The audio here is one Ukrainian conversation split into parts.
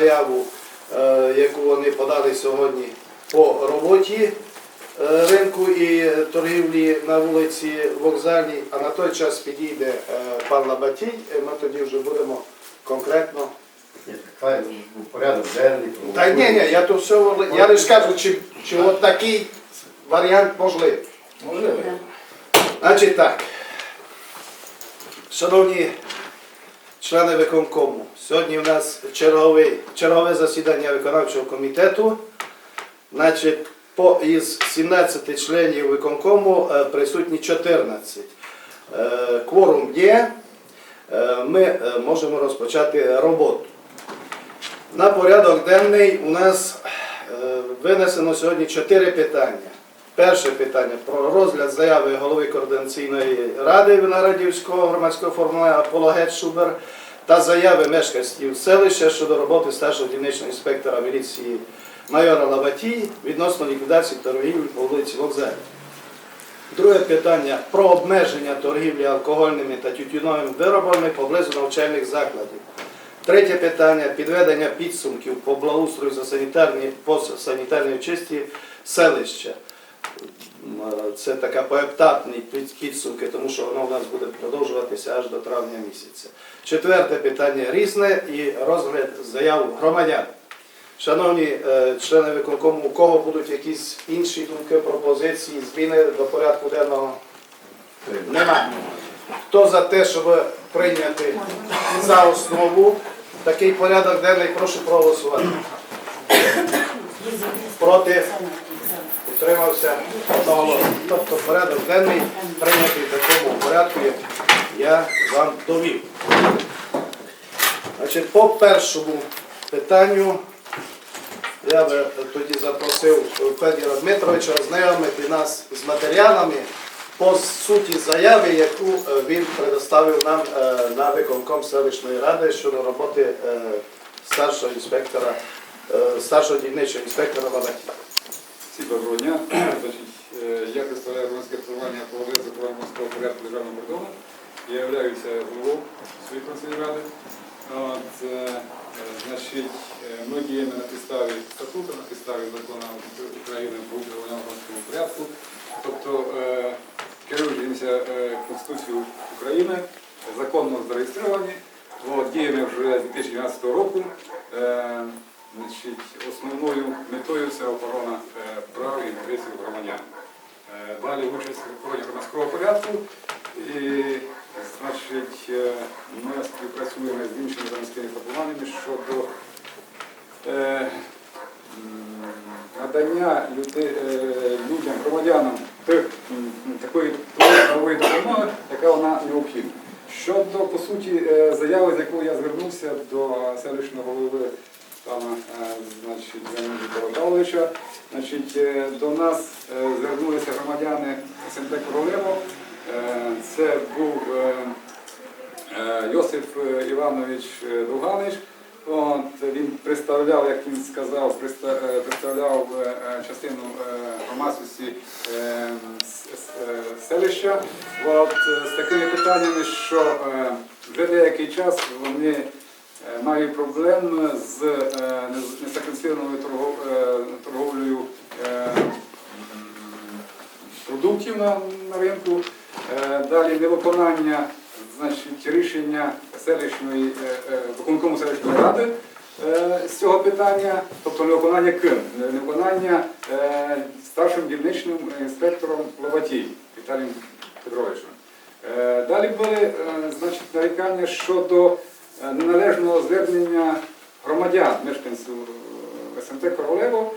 заяву, е, яку вони подали сьогодні по роботі е, ринку і торгівлі на вулиці Вокзальній, а на той час підійде е, пан Лабатій, ми тоді вже будемо конкретно. Порядок денний. Та ні, ні, я то все, я лише кажу, чи, чи от такий варіант можливий. Можливо. Значить так. Шановні члени виконкому, сьогодні у нас черговий, чергове засідання виконавчого комітету. Значить, по, із 17 членів виконкому е, присутні 14. Е, Кворум є. Е, Ми можемо розпочати роботу. На порядок денний у нас винесено сьогодні чотири питання. Перше питання про розгляд заяви голови координаційної ради Виноградівського громадського формування Апологет Шубер та заяви мешканців селища щодо роботи старшого дільничного інспектора міліції майора Лабатій відносно ліквідації торгівлі по вулиці Вокзальній. Друге питання про обмеження торгівлі алкогольними та тютюновими виробами поблизу навчальних закладів. Третє питання підведення підсумків по благоустрою за санітарні по санітарній чисті селища. Е, Це така під- підсумки, тому що воно у нас буде продовжуватися аж до травня місяця. Четверте питання різне і розгляд заяв громадян. Шановні е, члени виконкому, у кого будуть якісь інші думки, пропозиції, зміни до порядку денного? Нема. Хто за те, щоб прийняти за основу такий порядок денний, прошу проголосувати. Проти? Утримався. Тобто порядок денний прийнятий в такому порядку, як я вам довів. Значить, по першому питанню я би тоді запросив Федіра Дмитровича ознайомити нас з матеріалами по суті заяви, яку е, він предоставив нам е, на виконком селищної ради щодо роботи е, старшого інспектора, старшого дільничого інспектора Лабатіна. Всім доброго дня. Е, я представляю громадське формування по закону морського порядку державного кордону. Я являюся головою своєї консульної ради. От, е, значить, е, ми діємо на підставі статуту, на підставі закону України про управління громадському порядку. Тобто керуємося Конституцією України, законно зареєстровані. От, діємо вже з 2012 року. Значить, основною метою це охорона е, прав і інтересів громадян. Е, Далі участь в охороні громадського порядку. І, значить, е, ми співпрацюємо з іншими громадськими формуваннями щодо надання е, людям, громадянам такої правової допомоги, яка вона необхідна. Щодо, по суті, заяви, з якою я звернувся до селищного голови пана е, значить, е, до нас е, звернулися громадяни СМТ Королево. Це був Йосип е, Іванович Довганич. От, він представляв, як він сказав, представляв частину громадськості селища. От, з такими питаннями, що вже деякий час вони е, мають проблем з е, торгов- е, торговлею продуктів на, ринку. Далі невиконання значить, рішення селищної виконкому селищної ради з цього питання, тобто невиконання ким? Невиконання старшим дільничним інспектором Ловатій Віталієм Петровичем. Далі були значить, нарікання щодо неналежного звернення громадян, мешканців е, СМТ Королево.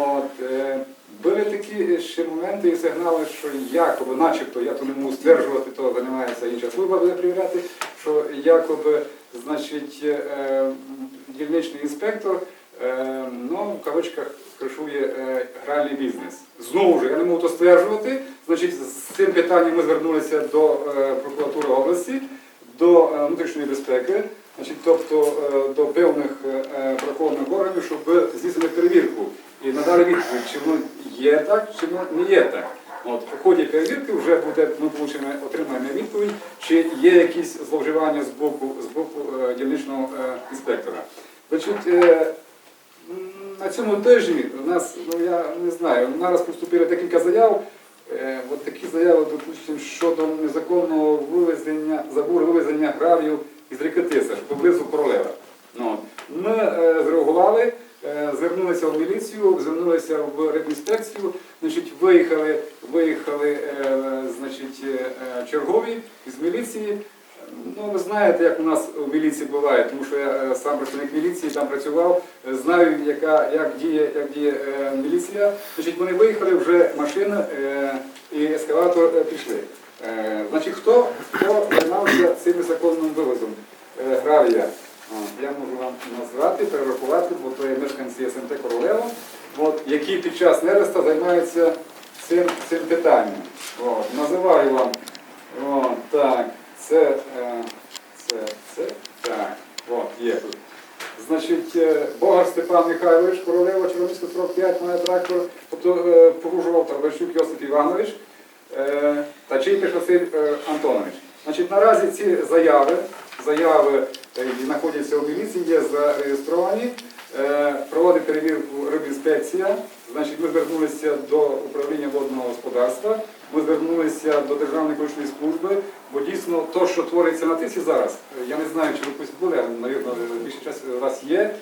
От, е, були такі ще моменти і сигнали, що якоби, начебто, я то не можу стверджувати, то займається інша служба буде перевіряти, що якоби, значить, е, дільничний інспектор, е, ну, в кавичках кришує е, гральний бізнес. Знову ж, я не можу то стверджувати, значить, з цим питанням ми звернулися до е, прокуратури області, до е, внутрішньої безпеки, значить, тобто е, до певних е, правоохоронних органів, щоб здійснити перевірку і надали відповідь, чи воно є так, чи воно не є так. От, в ході перевірки вже буде ми получимо, отримаємо відповідь, чи є якісь зловживання з боку, з боку е, дільничного е, інспектора. Значить, е, на цьому тижні у нас, ну я не знаю, у нас поступили декілька заяв. Е, От такі заяви, допустимо, щодо незаконного вивезення, забору вивезення гравію із ріки Тиса, поблизу Королева. Ну, ми е, зреагували, е, звернулися в міліцію, звернулися в рибінспекцію, значить, виїхали, виїхали е, значить, чергові з міліції. Ну, ви знаєте, як у нас в міліції буває, тому що я сам працівник міліції там працював, знаю, яка, як діє, як діє міліція. Значить, вони виїхали, вже машина і ескаватор е, пішли. Е, значить, хто, хто займався цим незаконним вивозом е, гравія? Я можу вам назвати, перерахувати, бо то є мешканці СМТ Королева, от, які під час нереста займаються цим, цим питанням. От, називаю вам. От, так, це, е, це, це, так, от, є тут. Значить, е, Богар Степан Михайлович, Королева, Чорноміська 45, має трактор, тобто погружував Тарващук Йосип Іванович та Чийпиш Василь е, Антонович. Значить, наразі ці заяви, заяви е, знаходяться у міліції, є зареєстровані, е, проводить перевірку рибінспекція. Значить, ми звернулися до управління водного господарства, ми звернулися до Державної екологічної служби, бо дійсно то, що твориться на тисі зараз, я не знаю, чи ви колись були, а, навірно, більше часу у вас є.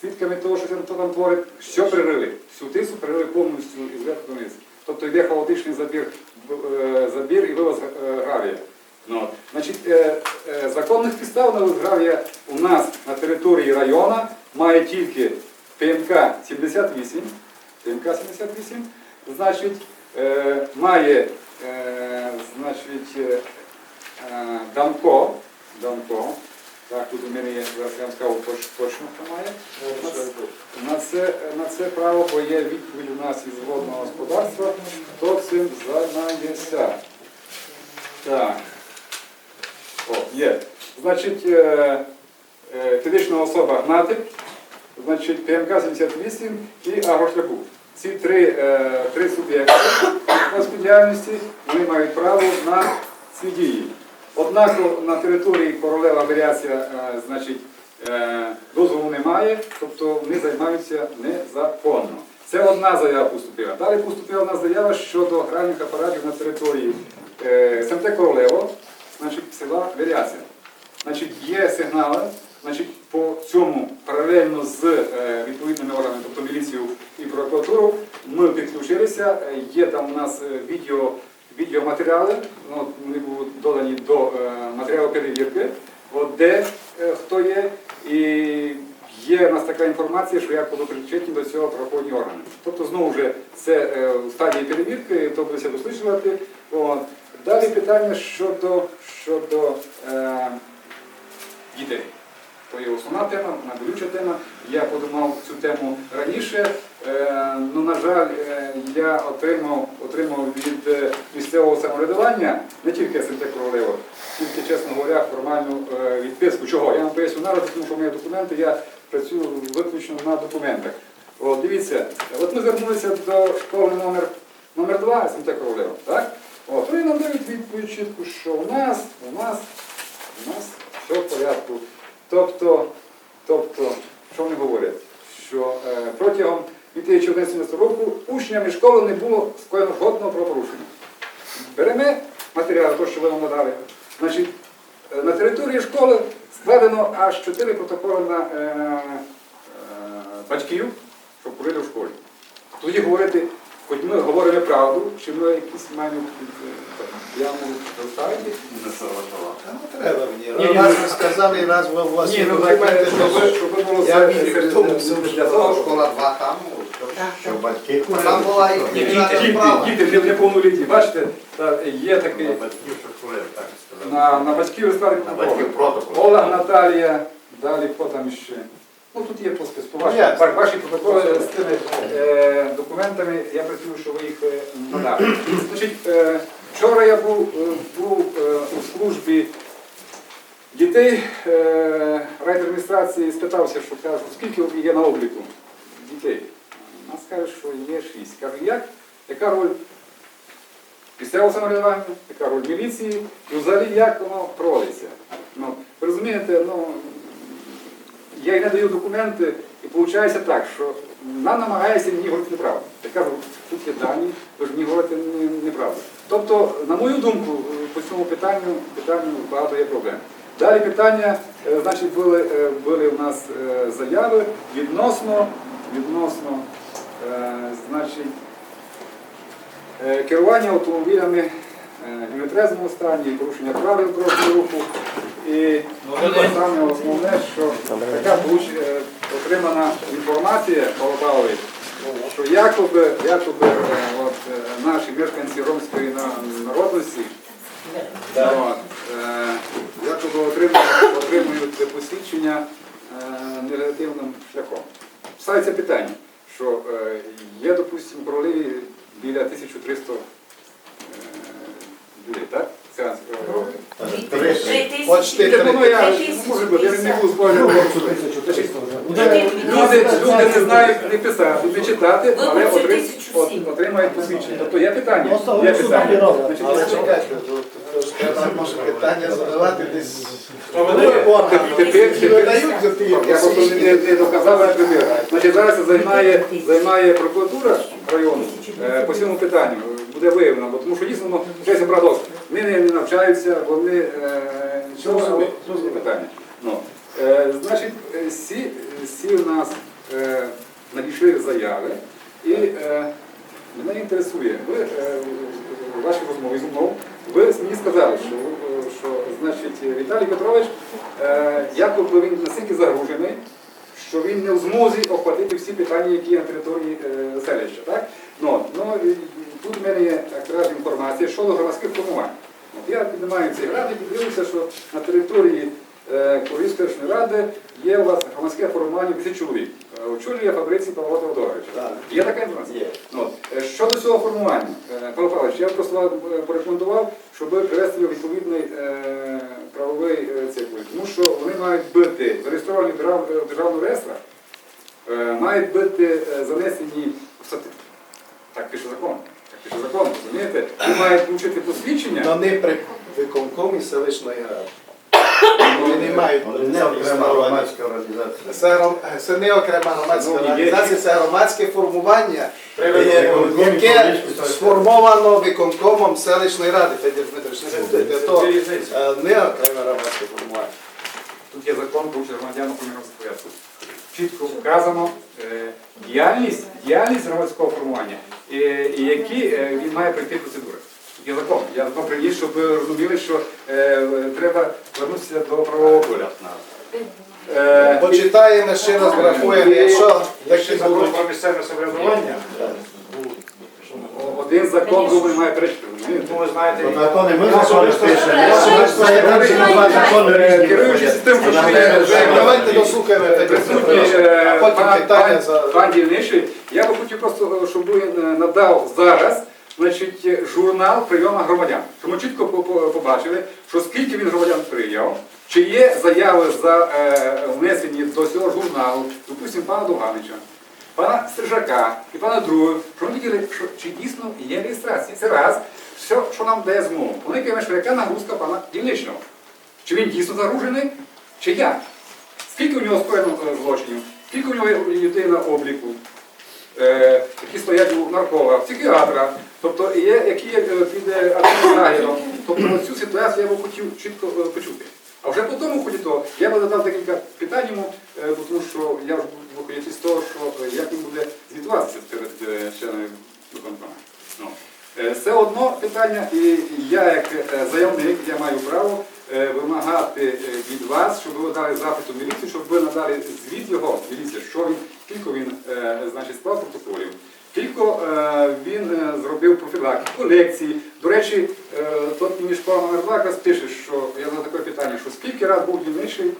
Свідками того, що там, творить, що пририли. Всю тису пририли повністю із верху вниз. Тобто йде хаотичний забір, е, забір і вивоз е, гравія. Ну. Значить, е, е, законних підстав на вивоз гравія у нас на території району має тільки ПМК 78, ПМК 78, значить, е, має е, значить, Данко, Данко, так, тут у мене є, зараз я вам скажу точно, хто має. На це, на це право, бо є відповідь у нас із водного господарства, хто цим займається. Так. О, є. Значить, е, е, фізична особа Гнатик, значить, ПМК 78 і агрошляху. Ці три, е, три суб'єкти господарності вони мають право на ці дії. Однак на території королева авіація, е, е, дозволу немає, тобто вони займаються незаконно. Це одна заява поступила. Далі поступила одна заява щодо гральних апаратів на території е, СМТ Королево, значить, села Варіація. Значить, є сигнали, значить, по цьому паралельно з відповідними органами, тобто міліцією і прокуратуру, ми підключилися. Є там у нас відео, відеоматеріали, ну, вони будуть додані до е, матеріалу перевірки, от де е, хто є. І є у нас така інформація, що як подопричетні до цього правоохоронні органи. Тобто, знову ж це е, в стадії перевірки, то будеться досліджувати. Далі питання щодо, щодо е, дітей. То є основна тема, вона болюча тема. Я подумав цю тему раніше. Е, ну, на жаль, е, я отримав, отримав від е, місцевого самоврядування не тільки СМТ Королево, тільки, чесно говоря, формальну відписку. Чого? Я вам поясню наразі, тому що мої документи, я працюю виключно на документах. От, дивіться, от ми звернулися до школи номер, номер 2 СМТ Королево, так? От, вони нам дають відповідь чітку, що у нас, у нас, у нас все в порядку. Тобто, тобто, що вони говорять? Що е, протягом 2011 року учнями школи не було скоєно жодного правопорушення. Беремо матеріал, то, що ви нам надали. Значить, е, на території школи складено аж 4 протоколи на е, е, батьків, що курили в школі. Тоді говорити, хоч ми говоримо правду, чи ми якісь маємо е, я можу доставити. Та не треба мені. ні, Раз ви сказали, раз ви у вас Ні, ну так, то щоб, ви- було Я вірю в тому, все для того, Школа два там, що батьки Там була діти, діти, справа. діти, діти неповнолітні. Бачите, є такий батьків, що так сказати. на, на батьків На батьків протокол. Олег Наталія, далі хто там ще. Ну тут є по списку. Ну, ва- ваші протоколи з тими е, документами, я працюю, що ви їх е, надали. Значить, е, вчора я був, був у службі дітей е, райдержадміністрації, спитався, що кажу, скільки є на обліку дітей. Нас кажуть, що є шість. Кажу, як? Яка роль місцевого самоврядування, яка роль міліції, і взагалі як воно проводиться. Ну, ви розумієте, ну, я їй не даю документи, і виходить так, що нам намагається мені говорити неправду. Я кажу, тут є дані, тож мені говорити не- неправду. Тобто, на мою думку, е, по цьому питанню, питанню багато є проблем. Далі питання, е, значить, були, е, були у нас заяви відносно, відносно, значить, керування автомобілями в нетрезвому стані, порушення правил дорожнього руху. І ну, саме основне, що така отримана інформація Павло що якоби, якоби е, от, е, наші мешканці ромської народності от, е, якоби отримують, отримують посвідчення негативним шляхом. Ставиться питання, що є, допустимо, проливі біля 1300 е, людей, так? Це, е, Три тисячі. Почти Ні, я, не буду спойлерувати. Люди, люди не знають не писати, не читати, але от- отримають посвідчення. Тобто є питання. Є питання. Значить, Але чекайте, треба може питання задавати десь. Вони тепер, тепер, я просто не, не доказав, але примір. Значить, зараз це займає, займає прокуратура району е, по цьому питанню. Буде виявлено, бо тому що дійсно ну, щось парадокс. Вони не, не навчаються, вони е? Що за питання? Ну, е, значить, е, всі, всі у нас заяви, і е, мене інтересує, ви е, в вашій розмові зі мною, ви мені сказали, що, що значить, Віталій Петрович, е, якоби він настільки загружений, що він не в змозі охватити всі питання, які є на території е, селища. Так? Ну, ну, тут в мене є якраз інформація щодо громадських формувань. Я піднімаю цей град і подивився, що на території е, Київської ради є у вас громадське формування 10 чоловік. Е, Очолює Фабриці Павла Теодоровича. Так. Є така інформація? Є. Ну, от, е, Щодо цього формування, е, Павло Павлович, я просто порекомендував, щоб привести його відповідний е, правовий цикл. Тому що вони мають бути зареєстровані в держав- в державному реєстрі, е, мають бути е, занесені в. Так пише закон. Так пише закон, розумієте? Вони мають отримати посвідчення. Но не при виконкомі селищної ради. Вони не мають Але не окрема громадська організація. Це, гром- це не окрема громадська Ну, організація, це громадське формування, яке сформовано виконкомом селищної ради. Федір Дмитрович, не путайте, то е, не окреме громадське формування. Тут є закон про громадян у порядку. Чітко вказано е, діяльність, діяльність громадського формування, е, і які він має пройти процедури. Закон. Я приніс, щоб ви розуміли, що е, треба звернутися до правового поля. Е, Почитаємо ще раз, врахуємо, якщо такі закон будуть. про місцеве самоврядування. один закон другий має перечити. Ну, ви знаєте, ми закони пишемо. Е, Керуючись тим, що є вже. Давайте дослухаємо е, а потім пан, питання пан, за... пан дільничий, я би хотів просто, щоб ви е, надав зараз значить, журнал прийому громадян. Ми чітко по- по- побачили, що скільки він громадян прийняв, чи є заяви за е, внесені до цього журналу, допустимо, пана Довганича, пана Стрижака і пана Другого, що вони виділи, що чи дійсно є реєстрація. Це раз, все, що нам дає змогу. Вони кажуть, що яка нагрузка пана дільничного. Чи він дійсно загружений, чи як? Скільки у нього скоєно е, злочинів, скільки у нього людей на обліку, е, які стоять у нарколога, психіатра, тобто є, які є е, під е, адмінлагером. Тобто цю ситуацію я би хотів чітко е, почути. А вже по тому ході того, я би задав декілька питань йому, е, тому що я вже виходячи з того, що як він буде звітуватися перед членами виконкому. Ну, Це одно питання, і я як заявник, я маю право вимагати від вас, щоб ви дали запит у міліцію, щоб ви надали звіт його, міліція, що він, скільки він значить, склав протоколів, скільки е, він е, зробив профілактику, лекції. До речі, е, тут мені школа номер 2 якраз пише, що я задав таке питання, що скільки раз був дільничий,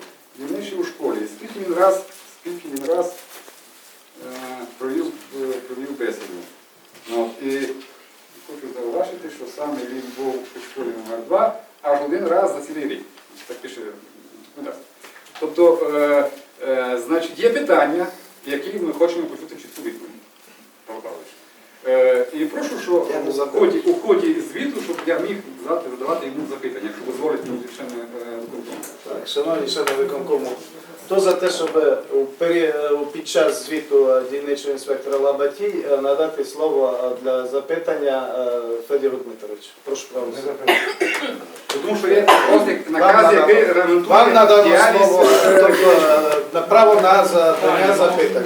у школі, скільки він раз, скільки він раз провів, провів бесіду. Ну, і хочу зауважити, що саме він був у школі номер 2 аж один раз за цілий рік. Так пише Тобто, е, е, значить, є питання, які ми хочемо почути чітку відповідь. Е, і прошу, що у ході, у ході звіту, щоб я міг задавати йому запитання, якщо дозволить мені члени е, виконкому. Так, шановні члени виконкому, Хто за те, щоб у пері- під час звіту е, дільничого інспектора Лабатій е, надати слово е, для запитання е, Федору Дмитровичу? Прошу проголосувати. Тому що є наказ, який регламентує Вам надано діяльність. слово, е, тобто, е, на право на задання запитань.